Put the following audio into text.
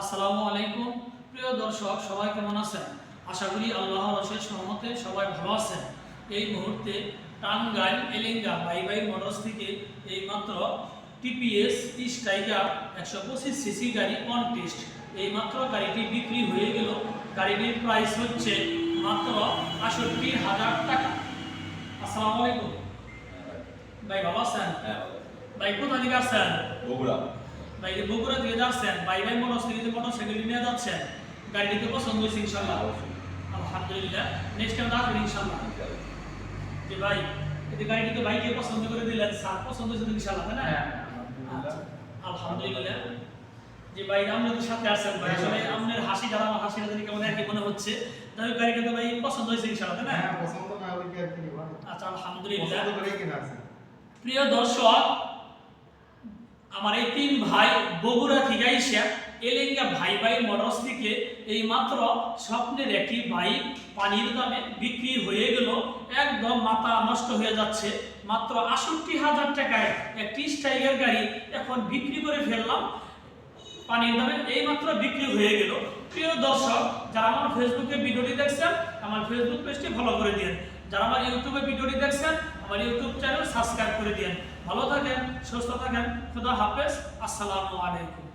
আসসালামু আলাইকুম। প্রিয় দর্শক সবাই কেমন আছেন? আশা করি আল্লাহর অশেষ সহমতে সবাই ভালো আছেন। এই মুহূর্তে টাঙ্গাইল এলেঙ্গা বাই বাই মোটরস থেকে এই মাত্র টিপিএস স্ট্রাইকার একশো পঁচিশ সিসি গাড়ি অন টেস্ট এই মাত্র গাড়িটি বিক্রি হয়ে গেল। গাড়িটির প্রাইস হচ্ছে মাত্র আষট্টি হাজার টাকা। আসসালামু আলাইকুম। ভাই ভালো আছেন? হ্যাঁ ভাই কোথা থেকে আসছেন? বগুড়া। ভাই যে বগুড়া থেকে যাচ্ছেন ভাই ভাই মোটরসাইকেল মোটরসাইকেল নিয়ে যাচ্ছেন গাড়িটিতে পছন্দ হয়েছে ইনশাল্লাহ আলহামদুলিল্লাহ। নেক্সট টাইম আসবেন ইনশাল্লাহ যে ভাই এই যে গাড়িটিতে ভাইকে পছন্দ করে দিলেন স্যার পছন্দ হয়েছে ইনশাল্লাহ তাই না? আচ্ছা, আলহামদুলিল্লাহ। যে ভাই আপনাদের সাথে আছেন ভাই আসলে আপনার হাসি দ্বারা আমার হাসিটা যদি কেমন একই মনে হচ্ছে। তবে গাড়িটা তো ভাই পছন্দ হয়েছে ইনশাল্লাহ তাই না? হ্যাঁ পছন্দ না হলে কি আর কি আচ্ছা আলহামদুলিল্লাহ। প্রিয় দর্শক আমার এই তিন ভাই বগুড়া থেকে আইসা এলেঙ্গা ভাই ভাই মোটরস থেকে এই মাত্র স্বপ্নের একটি বাইক পানির দামে বিক্রি হয়ে গেল, একদম মাথা নষ্ট হয়ে যাচ্ছে। মাত্র আষট্টি হাজার টাকায় একটি স্টাইগার গাড়ি এখন বিক্রি করে ফেললাম। পানির দামে এই মাত্র বিক্রি হয়ে গেল। প্রিয় দর্শক, যারা আমার ফেসবুকে ভিডিওটি দেখছেন, আমার ফেসবুক পেজটি ফলো করে দিন যারা আমার ইউটিউবে ভিডিওটি দেখছেন, আমার ইউটিউব চ্যানেল সাবস্ক্রাইব করে দিন ভালো থাকেন, সুস্থ থাকেন, খুদা হাফেজ, আসসালামু আলাইকুম।